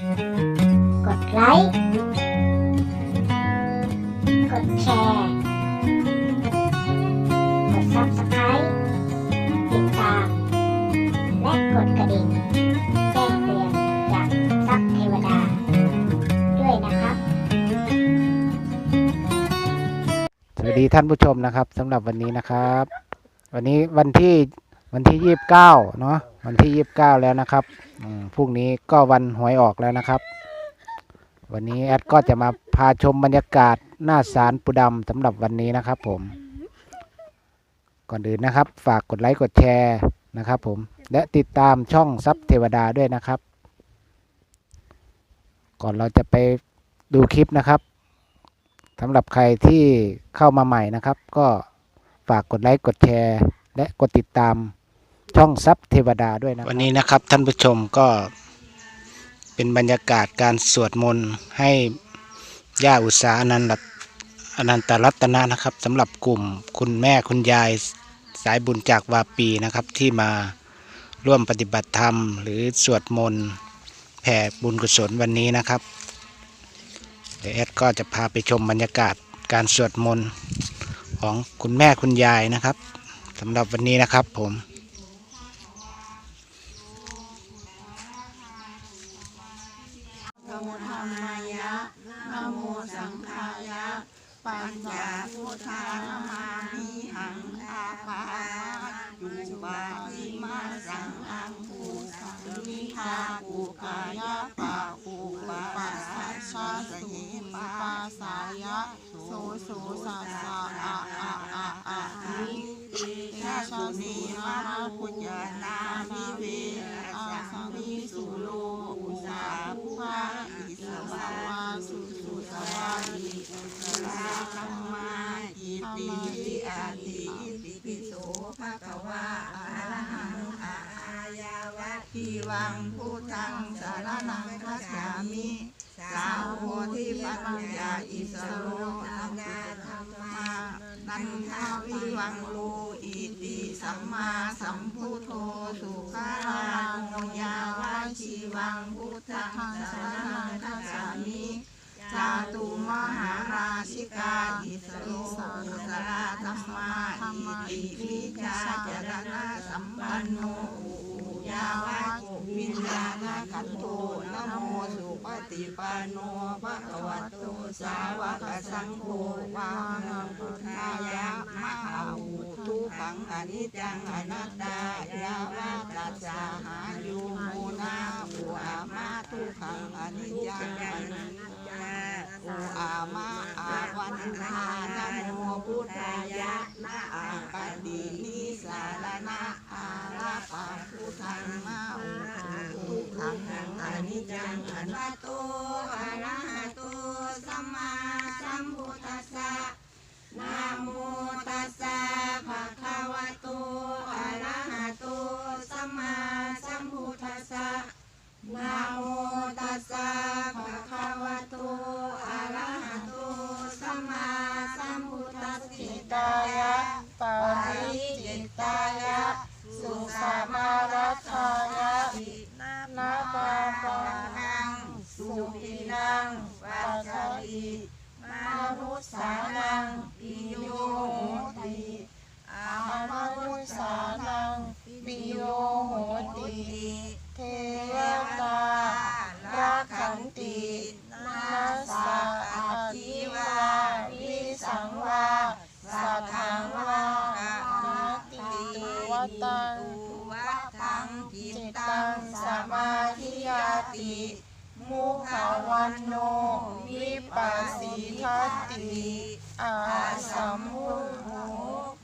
กดไลค์ กดแชร์ กด Subscribe ติดตาม และกดกระดิ่งแจ้งเตือนจากซับเทวดา ด้วยนะครับ สวัสดีท่านผู้ชมนะครับสำหรับวันนี้นะครับ วันนี้วันที่ วันที่ยี่สิบเก้าเนาะวันที่ยี่สิบเก้าแล้วนะครับพรุ่งนี้ก็วันหวยออกแล้วนะครับ วันนี้แอดก็จะมาพาชมบรรยากาศหน้าศาลปูดำสำหรับวันนี้นะครับ ผม ก่อนอื่นนะครับ ฝากกดไลค์กดแชร์นะครับ ผมและติดตามช่องซับเทวดาด้วยนะครับ ก่อนเราจะไปดูคลิปนะครับสำหรับใครที่เข้ามาใหม่นะครับ ก็ฝากกดไลค์กดแชร์ และกดติดตาม ช่องซับเทวดาด้วยนะวันนี้นะครับท่านผู้ชมก็เป็นบรรยากาศการสวดมนต์ให้ย่าอุษาอนันตอนันตรัตนะนะครับสำหรับกลุ่มคุณแม่คุณยายสายบุญจากวาปีนะครับที่มาร่วมปฏิบัติธรรม หรือสวดมนต์แผ่บุญกุศลวันนี้นะครับ เดี๋ยวแอดก็จะพาไปชมบรรยากาศการสวดมนต์ของคุณแม่คุณยายนะครับสำหรับวันนี้นะครับผม นะโมธรรมายะนะโมสังฆายะ ปั ญจาพุทธามานิหังอาปาจุบาทิมาสังอังภูสังนิทาภูกายะปะภูปะปัสสัชชาสุปปาสายะโสโสสัสสะอะอะ ภะคะวะอะระหังอะอายาวะทีวังพุทธังสารนังคัจฉามิสาวโพธิปัญญาอิสโรนังกาธรรมานันทาวิวังโลอิติสัมมาสัมพุทโธสุขารังยาวาชีวังพุทธังสารนังคัจฉามิจาตุมหาราชิกาอิสโรกุสราธรร มาอิติวิชาจรณะสัมปันโนยาวาวิญญาณขันโตนะโมสุปฏิปันโนภะคะวะโตสาวกสังโฆวาหังพุทธายะมะหาวุทุขังอนิจจังอนัตตายาวาตัสสะหายุโมนาอุอามาทุขังอนิจจังอนัตตาอุอามาอาวันทานะโมพุทธา นะอาปตินิสารณะอาราปะพุทธังมาอุทุกขังอนิจจังอนัต ตุวตังวัตังจิตตังสมาธิยาติมุขวันโนวิปัสสิทัตติอาสัมพุทโธ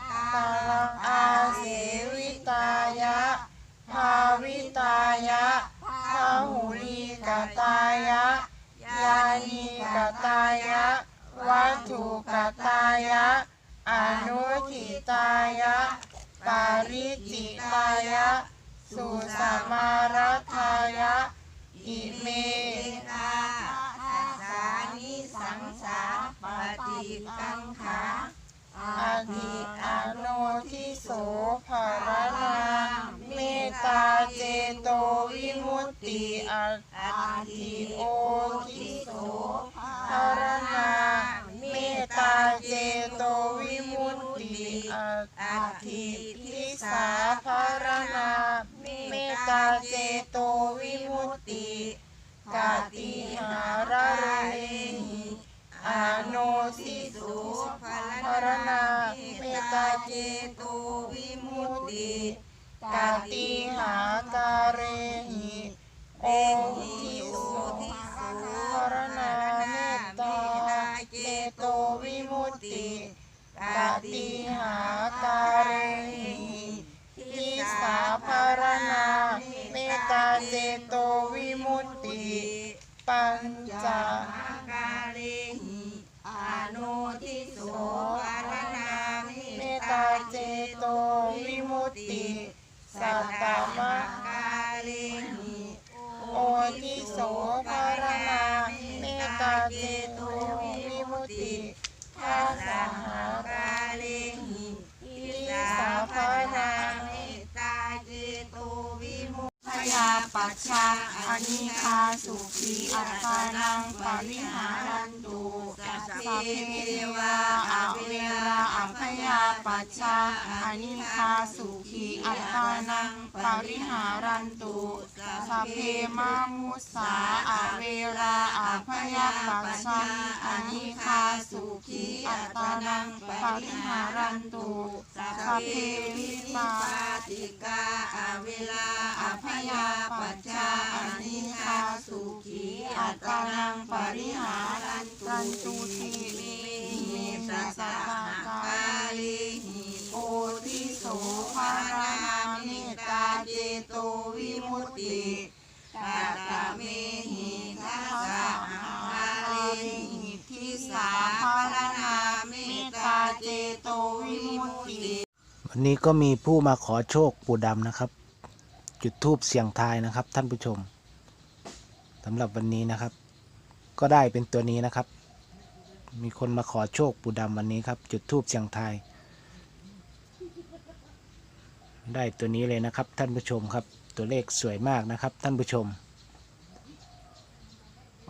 ตาลังอาเสวิตายะภาวิตายะพาหุลีกตายะยานีกตายะวัตถุกตายะอนุทิตายะ ปาริจิตายะ สุสมารทายะ อิเมตาทัสานิสังสาปฏิกังขาอาทิอโนทิโสภารนาเมตาเจโตวิมุตติอัตทิโอทิโสภารณาเมตตาเจโตวิมุตติ อาทิทิสาภารณาเมตตาเจโตวิมุตติ กาติหาระเรหิอาโนสิสุภารณาเมตตาเจโตวิมุตติกาติหาการเรหิโอทิสุภารณา กาติหาการิทิสาภารณาเมตตาเจโตวิมุตติ ปัญจกาเลหิอาโนทิโสภารณาเมตตาเจโตวิมุตติ สัตตมกาเลหิโอทิโสภารณาเมตตาเจโตวิมุตติ ทัสสะหากาเลหิทิสาภารณา ยาปัชชาอานิคาสุขีอัตานังปริหารันตุสัพเพเทวาอเวราอัพยาปัชชาอานิคาสุขีอัตานังปริหารันตุสัพเพมามุสาอาเวราอัพยาปัชชาอานิคาสุขีอัตานังปริหารันตุสัพเพวิปาติกาอาเวลาอภยาาปัจจานิคาสุขีอัตตานังปริหารันตุทีเมสัสสะกาลิหิโอทิโสภารามตตาเจโตวิมุตติตัตเมหิทัสสะกาลิหิทิสาภารนามตตาเจโตวิมุตติวันนี้ก็มีผู้มาขอโชคปู่ดำนะครับ จุดทูบเสียงทายนะครับ ท่านผู้ชมสำหรับวันนี้นะครับ ก็ได้เป็นตัวนี้นะครับ มีคนมาขอโชคปู่ดำวันนี้ครับ จุดทูบเสียงทาย ได้ตัวนี้เลยนะครับ ท่านผู้ชมครับ ตัวเลขสวยมากนะครับ ท่านผู้ชม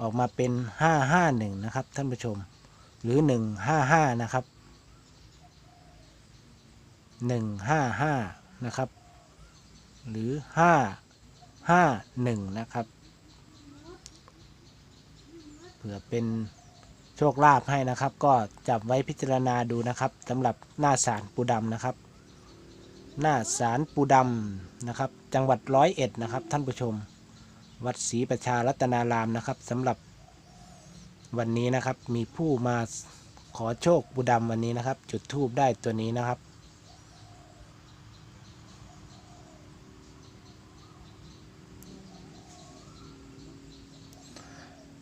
ออกมาเป็นห้าห้าหนึ่งนะครับ ท่านผู้ชม หรือหนึ่งห้าห้านะครับหนึ่งห้าห้านะครับ หรือห้าห้าหนึ่งนะครับ เผื่อเป็นโชคลาภให้นะครับ ก็จับไว้พิจารณาดูนะครับสำหรับหน้าศาลปูดำนะครับ หน้าศาลปูดำนะครับ จังหวัดร้อยเอ็ดนะครับ ท่านผู้ชม วัดศรีประชารัตนารามนะครับสำหรับวันนี้นะครับมีผู้มาขอโชคปูดำวันนี้นะครับ จุดทูบได้ตัวนี้นะครับ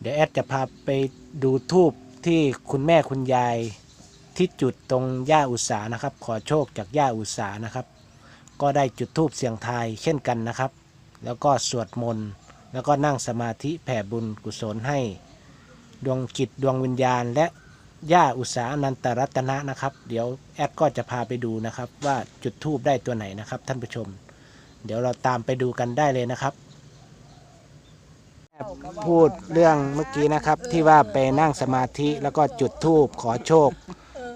เดี๋ยวแอดจะพาไปดูทูบที่คุณแม่คุณยายที่จุดตรงย่าอุสานะครับ ขอโชคจากย่าอุสานะครับ ก็ได้จุดทูบเสียงทายเช่นกันนะครับ แล้วก็สวดมนต์แล้วก็นั่งสมาธิแผ่บุญกุศลให้ ดวงจิตดวงวิญญาณ และย่าอุสาอนันตรัตนะนะครับ เดี๋ยวแอดก็จะพาไปดูนะครับ ว่าจุดทูบได้ตัวไหนนะครับ ท่านผู้ชม เดี๋ยวเราตามไปดูกันได้เลยนะครับ พูดเรื่องเมื่อกี้นะครับที่ว่าไปนั่งสมาธิแล้วก็จุดธูปขอโชค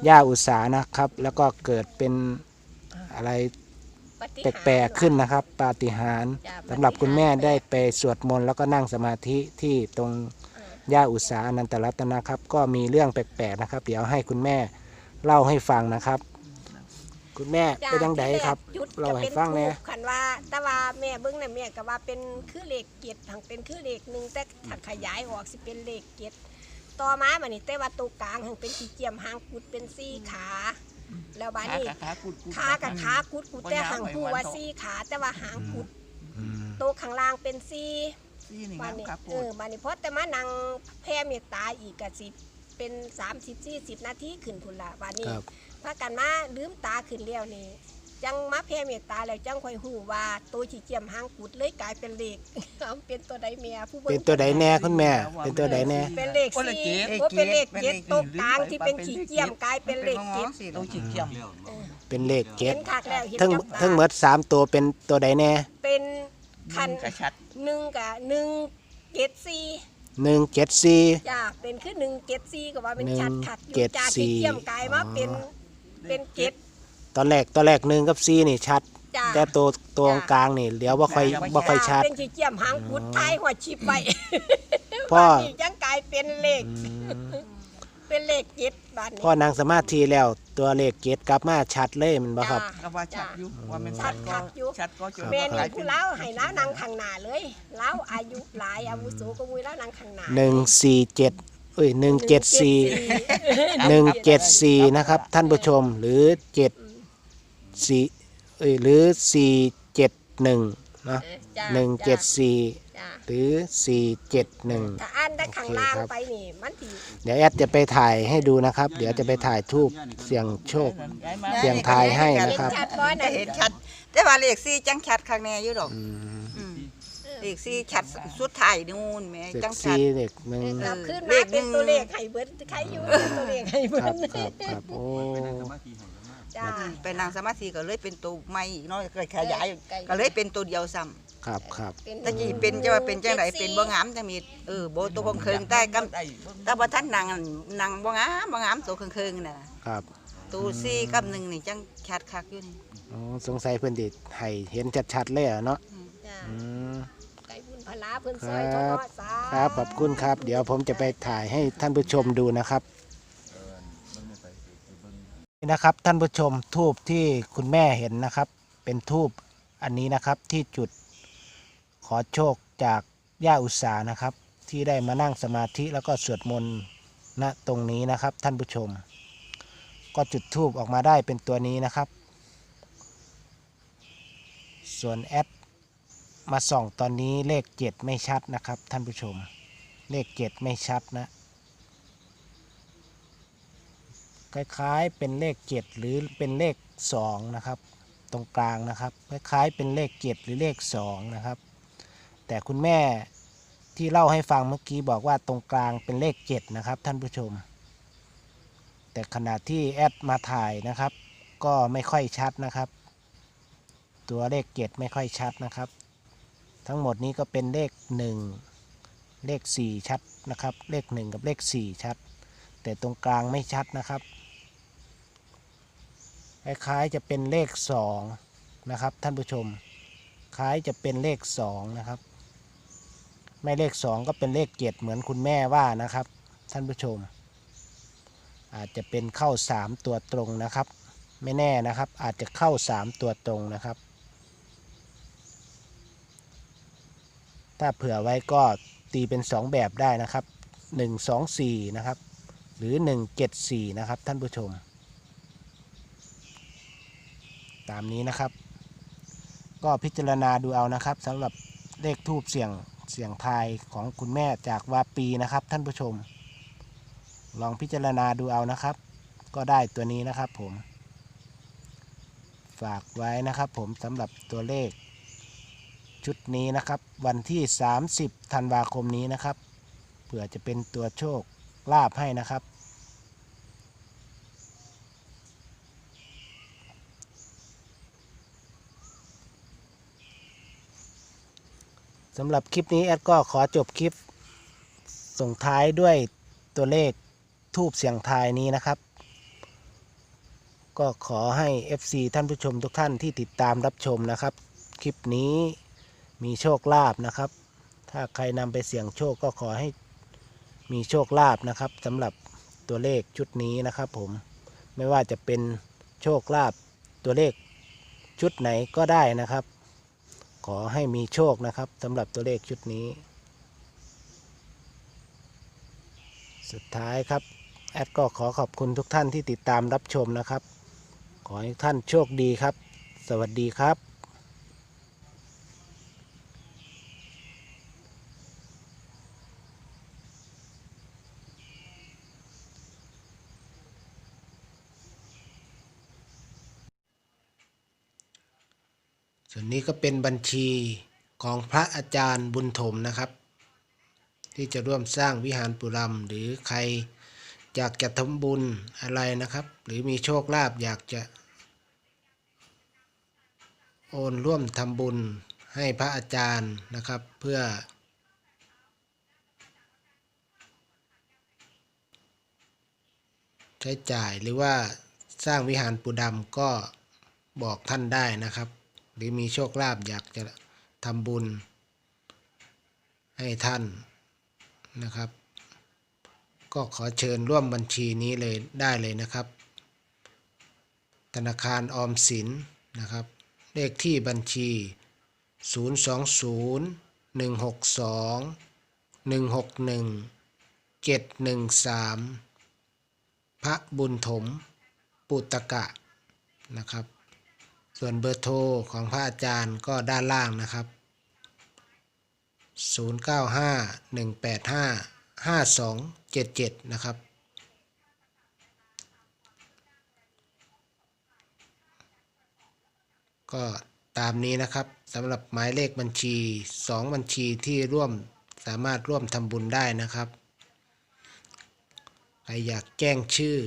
ย่าอุสานะครับ แล้วก็เกิดเป็นอะไรแปลกๆขึ้นนะครับ ปาฏิหาริย์สำหรับคุณแม่ได้ไปสวดมนต์แล้วก็นั่งสมาธิที่ตรงย่าอุสาอนันตรัตนะครับ ก็มีเรื่องแปลกๆนะครับ เดี๋ยวให้คุณแม่เล่าให้ฟังนะครับ คุณแม่เป็นยังไงครับจุดเราจะให้เป็นฟังทูแหน่บขันว่าแต่ว่าแม่เบิ้งน่ะแม่ก็ว่าเป็นคือเลขเกียรทั้งเป็นคือเลขหนึ่งแต่ถ้าขยายออกสิเป็นเลขเกียรต่อมาบัดนี้แต่ว่าตัวกลางหังเป็นสีเจียมหางกุดเป็นสี่ขา แล้วบัดนี้ขากุดกุดขากับขากุดกุดแต่หางผู้ว่าสี่ขาแต่ว่าหางกุดอืมตัวข้างล่างเป็นสี่ซี่นี่บัคดรับนี้ขาเอกุดอบัดนี้เพราะแต่มานั่งแผ่เมตตาอีกก็สิเป็น30 40นาทีขึ้นพุ่นละบัดนี้ครับ พากันมาลืมตาขึ้นแล้วนี่จังมาแผ่เมตตาแล้วจังค่อยหูว่าตัวที่เจียมหางกุดเลยกลายเป็นเลข เอาเป็นตัวใดเมียผู้บิ่งเป็นตัวใดแน่คุณแม่ เป็นตัวใดแน่เป็นเลขสี่โอ้เป็นเลขเจ็ดตัวกลางที่เป็นขีดเจียมกลายเป็นเลขเจ็ดสี่ตัวขีดเจียมเป็นเลขเจ็เห็ดนคักแล้วเห็นทั้งกับตาทั้งหมดสามตัวเป็นตัวใดแน่ เป็นคันกระชัดหนึ่งกับหนึ่งเจ็ดสี่หนึ่งเจ็ดสี่จ้าเป็นคือหนึ่งเจ็ดสี่ก็ว่าเป็นหนึ่งชัดขัดอเจ็ยู่ดจากสี่ที่เกี่ยมกายมาเป็นอ๋อ เป็นเจ็ดตอนแรกตอนแรกหนึ่งกับสี่นี่ชัด จ้าแต่ตัวตัวกลางนี่เดี๋ยวว่าค่อยว่าค่อยชัด เป็นที่เกี่ยมหางกุดท้ายหัวชิบไปพ่อบ้านนี้ยังกลายเป็นเลข อืมเป็นเลขเจ็ดบ้านนี้พ่อนางสมาธิแล้วตัวเลขเจ็ดกลับมาชัดเลยแมันบ่ครับ จ้าก็ว่าชัดอยู่ว่ามันชัดคักอยู่ ชัดก็จนแม่ว่านี่กลายผู้เป็นเล่าให้แล้วนางข้างหน้าเลยเล่าอายุหลายอาวุโสก็มุยแล้วนางข้างหน้าหนึ่งสี่เจ็ด เอ้ยหนึ่งเจ็ดสี่หนึ่งเจ็ดสี่นะครับ ท่านผู้ชมหรือเจ็ดสี่เอ้ยหรือสี่เจ็ดหนึ่งนะจ้าหนึ่งเจ็ดสี่จ้าหรือสี่เจ็ดหนึ่ง ถ้าอ่านได้ข้างล่างโอเคครับ ไปนี่มันถีเดี๋ยวแอดจะไปถ่ายให้ดูนะครับ เดี๋ยวจะไปถ่ายทูบเสียงโชค เสียงทายให้นะครับ ชัดบ่ได้นะเห็นชัด แต่ว่าเลขสี่จังชัดข้างแน่อยู่ดอก อืมอืม เลขสี่ชัดสุดท้ายนู่นแหม่เด็จักงชัด สี่เด็กหนึ่งเอกลัอบขึ้นเลมาขหเป็นึ่นง ตัวเลขให้เบิดใครอยู่เป็นตัวเลขให้เบิครัดบครับครับโอ้จ้าไปนั่งสมาธิก็เลยเป็นตัวใหม่อีกเนาะก็ขยายไกลก็เลยเป็นตัวเดียวซ้ำ ครับครับ ตะกี้เป็นจะว่าเป็นจังไดเป็นบ่งามจะมีเออโบตัวเคิงๆใต้กำแต่บ่ทันนางนางบ่งามบ่งามตัวเคิงๆน่ะครับตัวสี่กับหนึ่งนี่จังชัดคักอยู่นี่อ๋อสงสัยเพื่อนดิให้เห็นชัดๆเลยเหรอเนาะจ้าอืมไก่บุญ พลาเพิ่นคซรัอยทบอดสาครับขอบคุณครับ เดี๋ยวผมจะไปถ่ายให้ท่านผู้ชมดูนะครับนี่นะครับท่านผู้ชมทูบที่คุณแม่เห็นนะครับ เป็นทูบอันนี้นะครับที่จุดขอโชคจากย่าอุตสานะครับ ที่ได้มานั่งสมาธิแล้วก็สวดมนต์ณตรงนี้นะครับ ท่านผู้ชม ก็จุดทูบออกมาได้เป็นตัวนี้นะครับ ส่วนแอด มาส่องตอนนี้เลขเจ็ดไม่ชัดนะครับ ท่านผู้ชม เลขเจ็ดไม่ชัดนะ คล้ายๆเป็นเลขเจ็ดหรือเป็นเลขสองนะครับ ตรงกลางนะครับ คล้ายๆเป็นเลขเจ็ดหรือเลขสองนะครับ แต่คุณแม่ที่เล่าให้ฟังเมื่อกี้บอกว่าตรงกลางเป็นเลขเจ็ดนะครับ ท่านผู้ชม แต่ขณะที่แอดมาถ่ายนะครับ ก็ไม่ค่อยชัดนะครับ ตัวเลขเจ็ดไม่ค่อยชัดนะครับ ทั้งหมดนี้ก็เป็นเลข 1 เลข 4 ชัดนะครับ เลข 1 กับเลข 4 ชัด แต่ตรงกลางไม่ชัดนะครับ คล้ายๆจะเป็นเลข 2 นะครับ ท่านผู้ชม คล้ายจะเป็นเลข 2 นะครับ ไม่เลข 2 ก็เป็นเลข7เหมือนคุณแม่ว่านะครับ ท่านผู้ชม อาจจะเป็นเข้า 3 ตัวตรงนะครับ ไม่แน่นะครับ อาจจะเข้า 3 ตัวตรงนะครับ ถ้าเผื่อไว้ก็ตีเป็น 2 แบบได้นะครับ 1 2 4 นะครับ หรือ 1 7 4 นะครับ ท่านผู้ชม ตามนี้นะครับ ก็พิจารณาดูเอานะครับสำหรับเลขทูบเสียงเสียงทายของคุณแม่จากวาปีนะครับ ท่านผู้ชม ลองพิจารณาดูเอานะครับ ก็ได้ตัวนี้นะครับผม ฝากไว้นะครับผมสำหรับตัวเลข ชุดนี้นะครับ วันที่ 30ธันวาคมนี้นะครับเผื่อจะเป็นตัวโชคลาภให้นะครับ สำหรับคลิปนี้แอดก็ขอจบคลิป ส่งท้ายด้วยตัวเลขทูบเสียงทายนี้นะครับ ก็ขอให้ FC ท่านผู้ชมทุกท่านที่ติดตามรับชมนะครับ คลิปนี้ มีโชคลาภนะครับ ถ้าใครนำไปเสี่ยงโชคก็ขอให้มีโชคลาภนะครับสำหรับตัวเลขชุดนี้นะครับ ผมไม่ว่าจะเป็นโชคลาภตัวเลขชุดไหนก็ได้นะครับ ขอให้มีโชคนะครับสำหรับตัวเลขชุดนี้ สุดท้ายครับแอดก็ขอขอบคุณทุกท่านที่ติดตามรับชมนะครับ ขอให้ท่านโชคดีครับ สวัสดีครับ ส่วนนี้ก็เป็นบัญชีของพระอาจารย์บุญถมนะครับ ที่จะร่วมสร้างวิหารปุรัมหรือใครอยากจะทำบุญอะไรนะครับ หรือมีโชคลาภอยากจะ โอนร่วมทำบุญให้พระอาจารย์นะครับเพื่อ ใช้จ่ายหรือว่าสร้างวิหารปุรรมก็บอกท่านได้นะครับ รือมีโชคลาภอยากจะทำบุญ ให้ท่านนะครับ ก็ขอเชิญร่วมบัญชีนี้เลยได้เลยนะครับ ธนาคารออมสินนะครับ เลขที่บัญชี 020 162 161 713 พระบุญถมปุตตกะนะครับ ส่วนเบอร์โทรของพระอาจารย์ก็ด้านล่างนะครับ 095 185 5277 นะครับ ก็ตามนี้นะครับสำหรับหมายเลขบัญชี 2 บัญชีที่ร่วมสามารถร่วมทำบุญได้นะครับ ใครอยากแจ้งชื่อ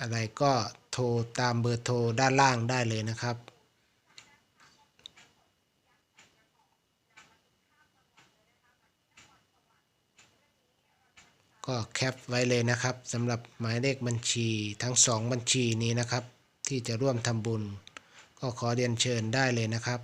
อะไรก็โทรตามเบอร์โทรด้านล่างได้เลยนะครับ ก็แคปไว้เลยนะครับสำหรับหมายเลขบัญชีทั้งสองบัญชีนี้นะครับ ที่จะร่วมทำบุญ ก็ขอเรียนเชิญได้เลยนะครับ